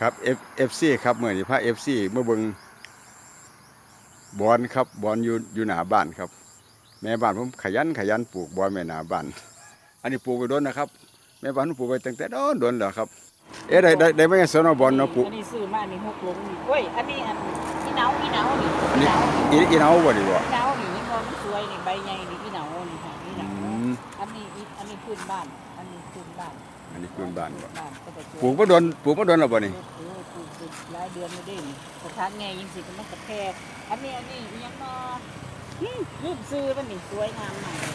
ครับ F FC ครับเมื่อนี้พา FC เมื่อเบิงบอนครับบอนอยู่อยู่หน้าบ้านครับ แม่บ้านผมขยันขยันปลูกบอนแม่หน้าบ้าน อันนี้ปลูกไปโดนนะครับแม่บ้านผมปลูกไปตั้งแต่โดนโดนแล้วครับ เอ๊ะได้ได้ได้ไม่ใช่สนบอลเนาะปลูกอันนี้ซื้อมาอันนี้หกหลงนี่โอ้ยอันนี้อันอีเหนาอีเหนานี่อันอีนี้เหนาอีอีเนาบ่ดีบ่อีเหนานี่นี่มันสวยนี่ใบใหญ่นี่อีเหนานี่ค่ะอีเหอืนามอันนี้อีอันนี้พื้นบ้าน อันนี้พื้นบ้าน อันนี้พื้นบ้านบ่บ้านก็จะสวยปลูกบ่โดนปลูกบ่โดนแล้วบ่นี่โอ้ยปลูกปลูกหลายเดือนไม่ได้นี่พอค้างไงยิงสิมันกระแทกอันนี้อันนี้อีหยังเนาะหืมลืมซื้อมันนี่สวยงามมากเลย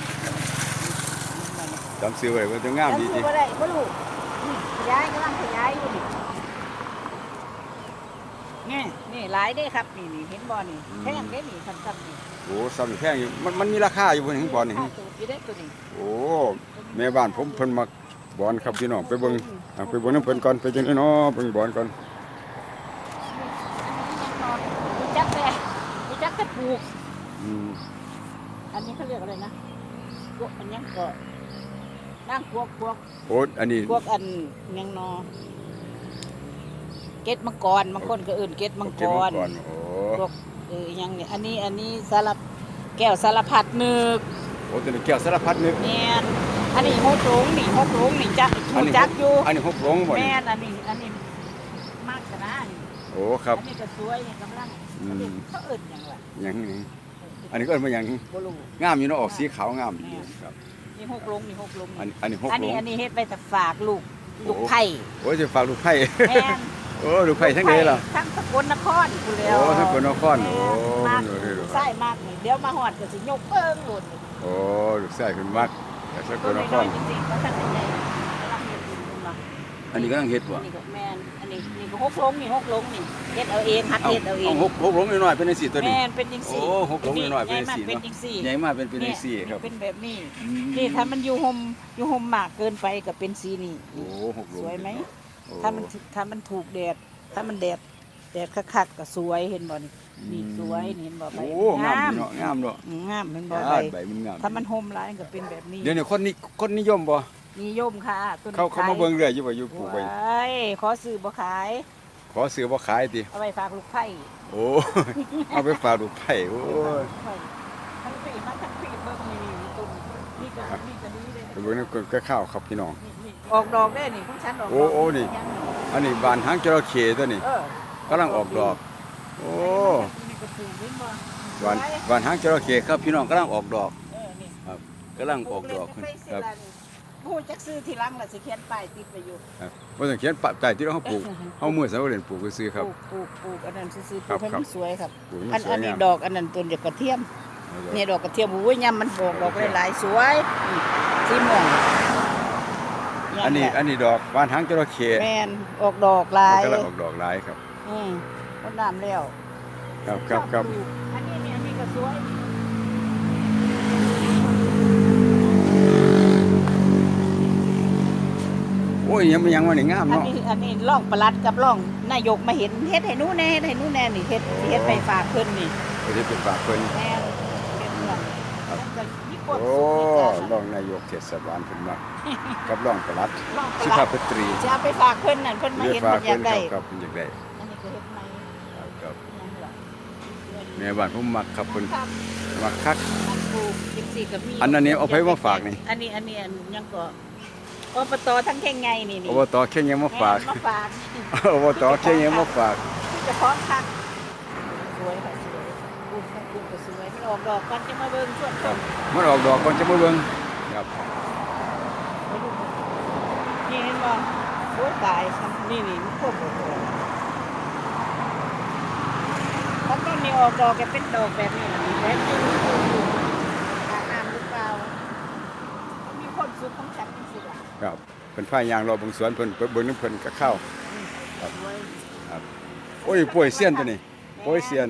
จำซื้อไว้ว่าจะงามดีจำติซื้อบ่ได้บ่รู้นี่ขยายกำลังขยายอยู่นี่นี่นี่หลายเด้ครับนี่นี่เห็นบ่นี่แพงเด้นี่คันๆนี่โอ้ซ้ำแพงอยู่มันมันมีราคาอยู่บ่นี่บอนนี่ค่าตัวอยู่ได้ตัวนี้โอ้แม่บ้านผมเพิ่นมัก บอลครับพี่น้องไปเบิ่งอะไปเบิ่งน้ำเพิ่นก่อนไปจังได๋เนาะเบิ่งบอลก่อนรู้จักแต่รู้จักแต่ปลูกอืมอันนี้เขาเรียกอะไรนะพวกอันยังก็นั่งพวกพวกโอ้อันนี้พวกอันยังนอเกตมังกรบางคนก็เอื่นเกตมังกเก็บรไว้ก่อนโอ้พวกเออยังเนี่ยอันนี้อันนี้สารบแก้วสารพัดนึกโอ้ตัวนี้แก้วสารพัดนึกเนี่ย อันนี้หกหลงนี่หกหลงนี่จักอันนี้จักอยู่อันนี้หกหลงบ่แม่นี่นอันนี้อันนี้มากชนะนี่โอ้ครับอันนี้ก็สวยนี่กำลังอืมเขาเอื่นหยังวะหยังนี่อันนี้ก็เอิ้นว่าหยังบ่รู้งามอยู่เนาะออกสีขาวงามดีครับนี่หกลงนี่หกลงอันนี่อันนี้หกอันหลนี้งอันนี้เฮ็ดไปแต่ฝากลูกโอ้ลูกไผ่โอ้จะฝากลูกไผ่แม่นโอ้ลูกไผ่ทั้งใดล่ะทั้งสกลนครกูแล้วโอ้ทั้งสกลนครโอ้มากมันเลยลูกใช่มากนี่เดี๋ยวมาหอดก็สิยกเปิ้งหล่นโอ้ลูกชายเพิ่นมัก แต่สกตัวลนน้คอรยๆจริงๆเพราะท่านใหญ่กำลังเฮ็ดอยู่คุณมาอันนี้กำลังเฮ็ดบ่อันนี้ก็แม่นอันนี้นี่ก็หกลงนี่หกลงนี่เฮ็ดเอาเองหัดเอาเฮ็ดเอาเอเอางหกหกหลงน้อยๆเป็นจังซี่ตัวนี้แม่นเป็นจังซี่โอ้หกลงน้อยๆเป็นจังซี่ใหญ่มากเป็นเนาะจังซี่ใหญ่มากเป็นเป็นจังซี่ครับเป็นแบบนี้อืมนี่ถ้ามันอยู่ห่มอยู่ห่มมากเกินไปก็เป็นสีนี่โอ้หกหลงสวยไหมโอ้ถ้ามันถ้ามันถูกแดดถ้ามันแดดแดดคักๆก็สวยเห็นบ่นี่ นี่สวยนี่เห็นบ่ใบโอ้งามอยู่เนาะงามเนาะอืมงามเห็นบ่อ่าใบใบมันงามถ้ามันห่มหลายก็เป็นแบบนี้เดี๋ยวนี้คนนี้คนนิยมบ่นิยมค่ะต้นเขาเขามาเบิ่งเรื่อยอยู่ว่าอยู่ปลูกไว้ไว้ขอซื้อบ่ขาย ขอซื้อบ่ขายติเอาไว้ฝากลูกไผ่โอ้เอาไปฝากลูกไผ่โอ้ยไผ่ทั้งปีมาทั้งปีเบิ่งนี่นี่ต้นนี่ก็นี่ก็ดีเลยไปเบิ่งน้ำก็ข้าวครับพี่น้องนี่นี่ออกดอกได้นี่ของฉันออกดกโอ้โอ้นี่อันนี้บานหางจระเข้ตัวนี้เออกำลังออกดอก โอ้นี่ก็ปลูกเห็นบ่บานบานหางจระเข้ครับพี่น้องกำลังออกดอกเออนี่กำลังออกดอกครับผู้จักซื้อทีหลังล่ะสิเขียนป้ายติดไว้อยู่ครับบ่ต้องเขียนปะใต้ที่เราปลูกเฮามื้อเสาร์เล่นปลูกซื้อๆครับปลูกปลูกปลูกอันนั้นซื้อๆปครัลูบกให้ครัมับนสวยครับปลูกอัมันนสวอัยนนี้งามดอกอันนั้นต้นเดียวกระเทียมนี่ดอกกระเทียมโอ้ยยำมันออกดอกหลายๆสวยนี่สีม่วงยำอันนี้แหละอันนี้ดอกบานหางจระเข้แม่นออกดอกหลายกำลังออกดอกหลายครับอืม ต้นน้ำแล้วครับครับครับปลูกอันนี้นี่อันนี้ก็สวยโอ้ยยังไม่ยังว่านี่งามอันเนาะนี้อันนี้ร่องประหลัดกับร่องนายกมาเห็นเฮ็ดให้หนู้นแน่เฮ็ดให้หนู้นแน่นี่เฮ็ดเฮ็ดไปฝากเพิ่นนี่ไปเฮ็ดเป็นฝากเพิ่นแม่นเฮ็ดเรื่องครับแล้วก็มีความโอ้สุขในการรองนายกเทศบาลเพิ่นมากับรองปลัดร่องประสุหลัภาดพสตรีจะเอาไปฝากเพิ่นนั่นเพิ่นมาเรียเห็นฝากเพิ่นอเพิ่ยานกครัได้บครับเพิ่นอยากได้อันนี้ก็เฮ็ดใหม่ ครับครับ ยังล่ะ แม่บ้านผมมักครับเพิ่นครับมักคักมันปลูกจังซี่ก็มีอันนั้นเนี่ยเอาไปมาฝากนี่ อันนี้อันนี้อันยังก็อบตทั้งแข่งไงนี่นี่อบตแค่ยังมาฝากแม่นมาฝากนี่อบตแค่ยังมาฝากเฉพาะคักสวยค่ะสวยปลูกปลูกก็สวยมันออกดอกก่อนจะมาเบิ่งช่วงครัต้บนมันออกดอกก่อนจะมาเบิ่งครับไปดูนี่เห็นบ่โอ้ยตายซ้ำนี่นี่มันโคตรโห เขาต้นนี้ออกดอกแกเป็นดอกแบบนี้นะแบบนี้มันโหดอยู่อาบน้ำหรือเปล่ามีคนสุขของฉันจริงๆล่ะครับเพิ่นพายางรอบิ่งสวนเพิ่นเบิ่งน้ำเพิ่นก็เข้าครับสวยโอ้ยป่วยเสียนตัวนี้ป่วยเสียน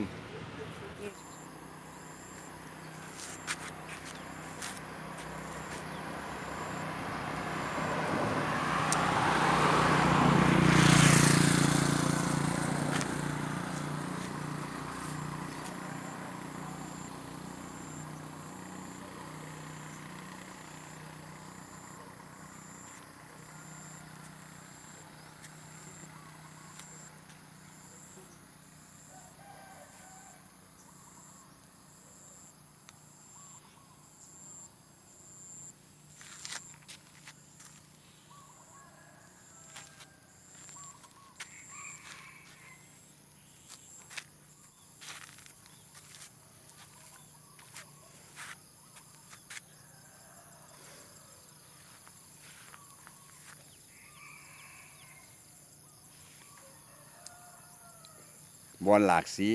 บอลหลากสี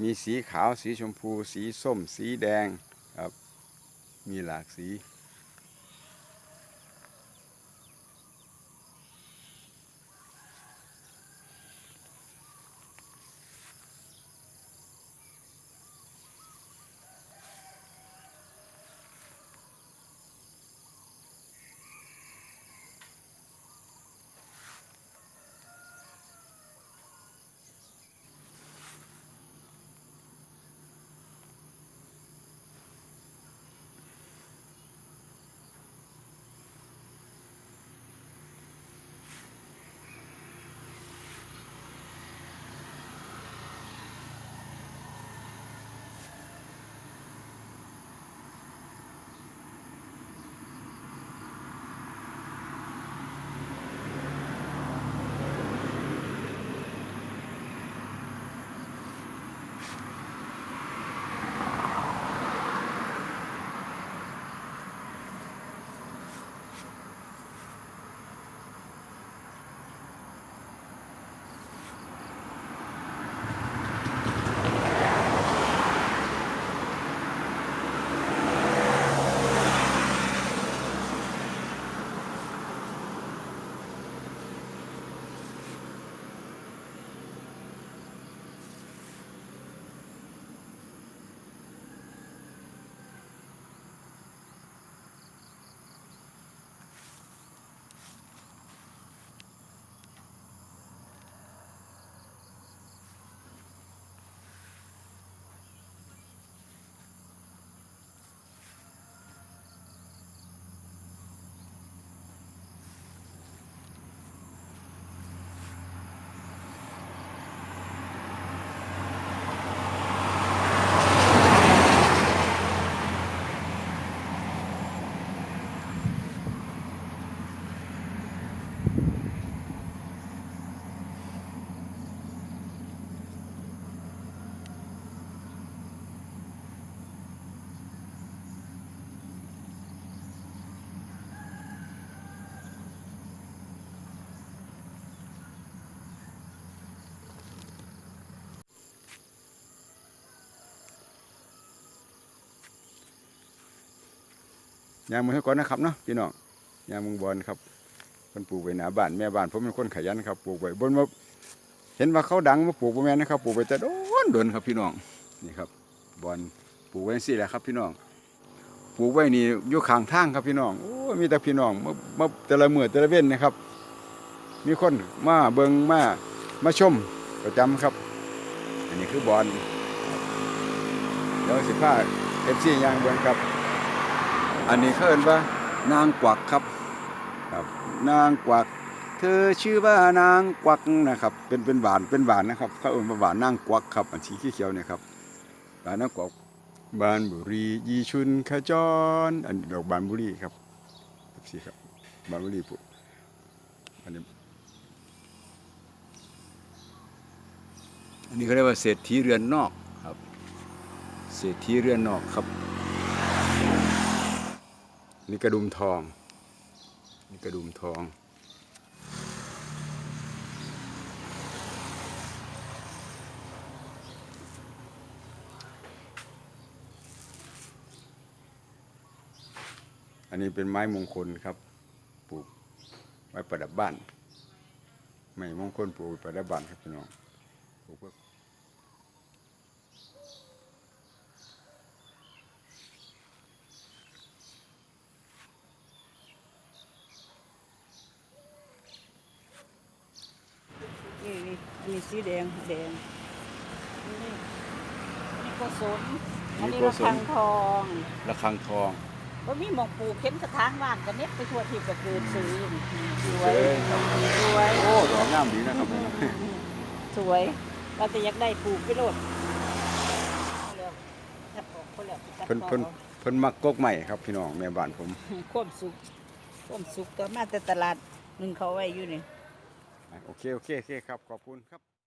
มีสีขาวสีชมพู สีส้ม สีแดงครับมีหลากสี ยางมือให้ก่อนนะครับเนาะพี่น้องยางมึงบอลครับคนปลูกไว้หนาบ้านแม่บ้านผมเป็นคนขยันครับปลูกไว้บนว่าเห็นว่าเขาดังมาปลูกบ่แม่นะครับปลูกไว้แต่โดนโดนครับพี่น้องนี่ครับบอลปลูกไว้สิแหละครับพี่น้องปลูกไว้นี่อยู่ข้างทางครับพี่น้องโอ้มีแต่พี่น้องมามาแต่ละเมื้อแต่ละเว้นนะครับ มีคนมาเบิงมามาชมประจำครับ อันนี้คือบอลเดี๋ยวสิพาเอฟซียางเบิงครับ อันนี้เขาเอิ้นว่านางกวักครับครับ นางกวัก เธอชื่อว่านางกวักนะครับ เป็นเป็นหวานเป็นหวานนะครับเขาเอิ้นว่าหวานนางกวักครับอันสีเขียวๆเนี่ยครับหวานนางกวักบานบุรียีชุนขจร อันดอกบานบุรีครับสีครับบานบุรีปุ๊อันนี้อันนี้เขาเรียกว่าเศรษฐีเรือนนอกครับ เศรษฐีเรือนนอกครับ นี่กระดุมทอง นี่กระดุมทอง อันนี้เป็นไม้มงคลครับปลูกไว้ประดับบ้าน ไม้มงคลปลูกไว้ประดับบ้านครับพี่น้องปลูกไว้นี่นี่อันนี้ สีแดงแดงนี่นี่โกศลอันนี้ระฆังทองระฆังทองว่ามีหมองปลูกเข็มกระถางบ้านกันเน็บไปทั่วทิพย์กระเกินซื้ออยู่สวเอ้ยยครับสวยโอ้ดอกงามดีนะครับสวยเราจะอยากได้ปลูกไปโลดเอาแล้วถ้าปลูกเขาแล้วไปตัดเพิ่นต่อเพิ่นเพิ่นมักกกใหม่ครับพี่น้องแม่บ้านผมความสุขความสุขก็มาแต่ตลาดหนึ่งเขาไว้อยู่นี่โอเค โอเค โอเคครับ ขอบคุณครับ